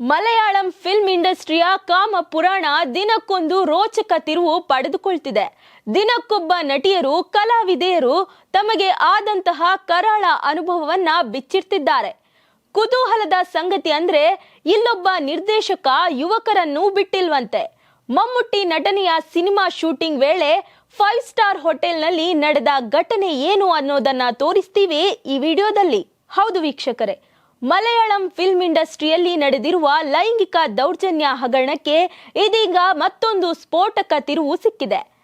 Malayalam film ಇಂಡಸ್ಟ್ರಿಯ ಕಾಮ ಪುರಾಣ ದಿನಕ್ಕೊಂದು ರೋಚಕ ತಿರುವು ಪಡೆದುಕೊಳ್ತಿದೆ. ದಿನಕ್ಕೊಬ್ಬ ನಟಿಯರು, ಕಲಾವಿದೆಯರು ತಮಗೆ ಆದಂತಹ ಕರಾಳ ಅನುಭವವನ್ನ ಬಿಚ್ಚಿಡ್ತಿದ್ದಾರೆ. ಕುತೂಹಲದ ಸಂಗತಿ ಅಂದ್ರೆ ಇಲ್ಲೊಬ್ಬ ನಿರ್ದೇಶಕ ಯುವಕರನ್ನು ಬಿಟ್ಟಿಲ್ವಂತೆ. ಮಮ್ಮುಟ್ಟಿ ನಟನೆಯ ಸಿನಿಮಾ ಶೂಟಿಂಗ್ ವೇಳೆ ಫೈವ್ ಸ್ಟಾರ್ ಹೋಟೆಲ್ನಲ್ಲಿ ನಡೆದ ಘಟನೆ ಏನು ಅನ್ನೋದನ್ನ ತೋರಿಸ್ತೀವಿ ಈ ವಿಡಿಯೋದಲ್ಲಿ. ಹೌದು ವೀಕ್ಷಕರೇ ಮಲಯಾಳಂ ಫಿಲ್ಮ್ ಇಂಡಸ್ಟ್ರಿಯಲ್ಲಿ ನಡೆದಿರುವ ಲೈಂಗಿಕ ದೌರ್ಜನ್ಯ ಹಗರಣಕ್ಕೆ ಇದೀಗ ಮತ್ತೊಂದು ಸ್ಫೋಟಕ ತಿರುವು ಸಿಕ್ಕಿದೆ.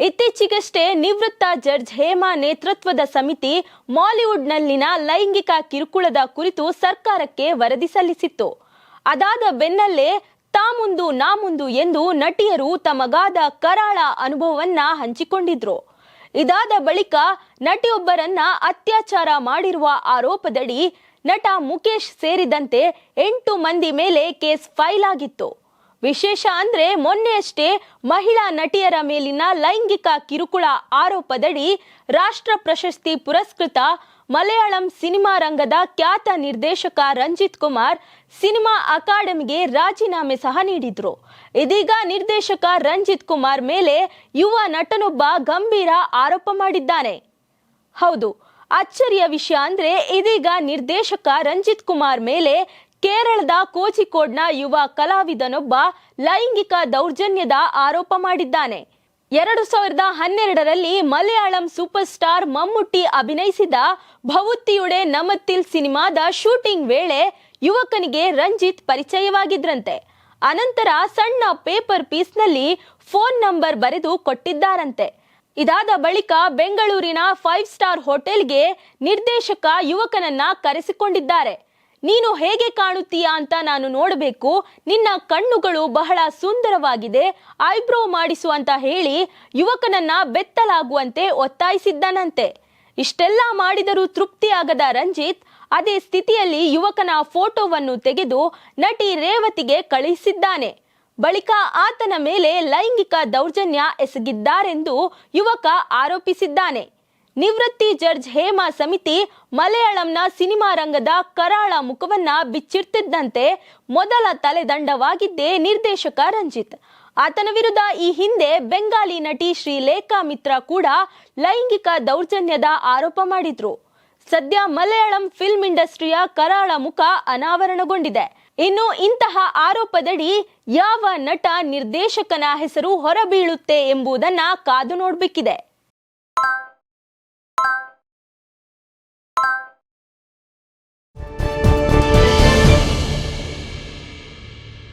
ಇತ್ತೀಚೆಗಷ್ಟೇ ನಿವೃತ್ತ ಜಡ್ಜ್ ಹೇಮಾ ನೇತೃತ್ವದ ಸಮಿತಿ ಮಾಲಿವುಡ್ನಲ್ಲಿನ ಲೈಂಗಿಕ ಕಿರುಕುಳದ ಕುರಿತು ಸರ್ಕಾರಕ್ಕೆ ವರದಿ ಸಲ್ಲಿಸಿತ್ತು. ಅದಾದ ಬೆನ್ನಲ್ಲೇ ತಾ ಮುಂದು ನಾ ಮುಂದು ಎಂದು ನಟಿಯರು ತಮಗಾದ ಕರಾಳ ಅನುಭವವನ್ನ ಹಂಚಿಕೊಂಡಿದ್ರು. ಇದಾದ ಬಳಿಕ ನಟಿಯೊಬ್ಬರನ್ನ ಅತ್ಯಾಚಾರ ಮಾಡಿರುವ ಆರೋಪದಡಿ ನಟ ಮುಖೇಶ್ ಸೇರಿದಂತೆ ಎಂಟು ಮಂದಿ ಮೇಲೆ ಕೇಸ್ ಫೈಲ್ ಆಗಿತ್ತು. ವಿಶೇಷ ಅಂದ್ರೆ ಮೊನ್ನೆಯಷ್ಟೇ ಮಹಿಳಾ ನಟಿಯರ ಮೇಲಿನ ಲೈಂಗಿಕ ಕಿರುಕುಳ ಆರೋಪದಡಿ ರಾಷ್ಟ್ರ ಪ್ರಶಸ್ತಿ ಪುರಸ್ಕೃತ ಮಲಯಾಳಂ ಸಿನಿಮಾ ರಂಗದ ಖ್ಯಾತ ನಿರ್ದೇಶಕ ರಂಜಿತ್ ಕುಮಾರ್ ಸಿನಿಮಾ ಅಕಾಡೆಮಿಗೆ ರಾಜೀನಾಮೆ ಸಹ ನೀಡಿದ್ರು. ಇದೀಗ ನಿರ್ದೇಶಕ ರಂಜಿತ್ ಕುಮಾರ್ ಮೇಲೆ ಯುವ ನಟನೊಬ್ಬ ಗಂಭೀರ ಆರೋಪ ಮಾಡಿದ್ದಾನೆ. ಹೌದು, ಅಚ್ಚರಿಯ ವಿಷಯ ಅಂದ್ರೆ ಇದೀಗ ನಿರ್ದೇಶಕ ರಂಜಿತ್ ಕುಮಾರ್ ಮೇಲೆ ಕೇರಳದ ಕೋಚಿಕೋಡ್ನ ಯುವ ಕಲಾವಿದನೊಬ್ಬ ಲೈಂಗಿಕ ದೌರ್ಜನ್ಯದ ಆರೋಪ ಮಾಡಿದ್ದಾನೆ. ಎರಡು ಸಾವಿರದ ಹನ್ನೆರಡರಲ್ಲಿ ಮಲಯಾಳಂ ಸೂಪರ್ ಸ್ಟಾರ್ ಮಮ್ಮುಟ್ಟಿ ಅಭಿನಯಿಸಿದ ಭವುತ್ತಿಯುಡೆ ನಮತ್ತಿಲ್ ಸಿನಿಮಾದ ಶೂಟಿಂಗ್ ವೇಳೆ ಯುವಕನಿಗೆ ರಂಜಿತ್ ಪರಿಚಯವಾಗಿದ್ರಂತೆ. ಅನಂತರ ಸಣ್ಣ ಪೇಪರ್ ಪೀಸ್ನಲ್ಲಿ ಫೋನ್ ನಂಬರ್ ಬರೆದು ಕೊಟ್ಟಿದ್ದಾರಂತೆ. ಇದಾದ ಬಳಿಕ ಬೆಂಗಳೂರಿನ ಫೈವ್ ಸ್ಟಾರ್ ಹೋಟೆಲ್ಗೆ ನಿರ್ದೇಶಕ ಯುವಕನನ್ನ ಕರೆಸಿಕೊಂಡಿದ್ದಾರೆ. ನೀನು ಹೇಗೆ ಕಾಣುತ್ತೀಯಾ ಅಂತ ನಾನು ನೋಡಬೇಕು. ನಿನ್ನ ಕಣ್ಣುಗಳು ಬಹಳ ಸುಂದರವಾಗಿದೆ. ಐಬ್ರೋ ಮಾಡಿಸು ಅಂತ ಹೇಳಿ ಯುವಕನನ್ನ ಬೆತ್ತಲಾಗುವಂತೆ ಒತ್ತಾಯಿಸಿದ್ದನಂತೆ. ಇಷ್ಟೆಲ್ಲ ಮಾಡಿದರೂ ತೃಪ್ತಿಯಾಗದ ರಂಜಿತ್ ಅದೇ ಸ್ಥಿತಿಯಲ್ಲಿ ಯುವಕನ ಫೋಟೋವನ್ನು ತೆಗೆದು ನಟಿ ರೇವತಿಗೆ ಕಳುಹಿಸಿದ್ದಾನೆ ಬಳಿಕ ಆತನ ಮೇಲೆ ಲೈಂಗಿಕ ದೌರ್ಜನ್ಯ ಎಸಗಿದ್ದಾರೆಂದು ಯುವಕ ಆರೋಪಿಸಿದ್ದಾನೆ. ನಿವೃತ್ತಿ ಜಡ್ಜ್ ಹೇಮಾ ಸಮಿತಿ ಮಲಯಾಳಂನ ಸಿನಿಮಾ ರಂಗದ ಕರಾಳ ಮುಖವನ್ನ ಬಿಚ್ಚಿಡ್ತಿದ್ದಂತೆ ಮೊದಲ ತಲೆದಂಡವಾಗಿದ್ದೇ ನಿರ್ದೇಶಕ ರಂಜಿತ್. ಆತನ ವಿರುದ್ಧ ಈ ಹಿಂದೆ ಬೆಂಗಾಲಿ ನಟಿ ಶ್ರೀಲೇಖಾ ಮಿತ್ರ ಕೂಡ ಲೈಂಗಿಕ ದೌರ್ಜನ್ಯದ ಆರೋಪ ಮಾಡಿದ್ರು. ಸದ್ಯ ಮಲಯಾಳಂ ಫಿಲ್ಮ್ ಇಂಡಸ್ಟ್ರಿಯ ಕರಾಳ ಮುಖ ಅನಾವರಣಗೊಂಡಿದೆ. ಇನ್ನು ಇಂತಹ ಆರೋಪದಡಿ ಯಾವ ನಟ ನಿರ್ದೇಶಕನ ಹೆಸರು ಹೊರಬೀಳುತ್ತೆ ಎಂಬುದನ್ನ ಕಾದು ನೋಡಬೇಕಿದೆ.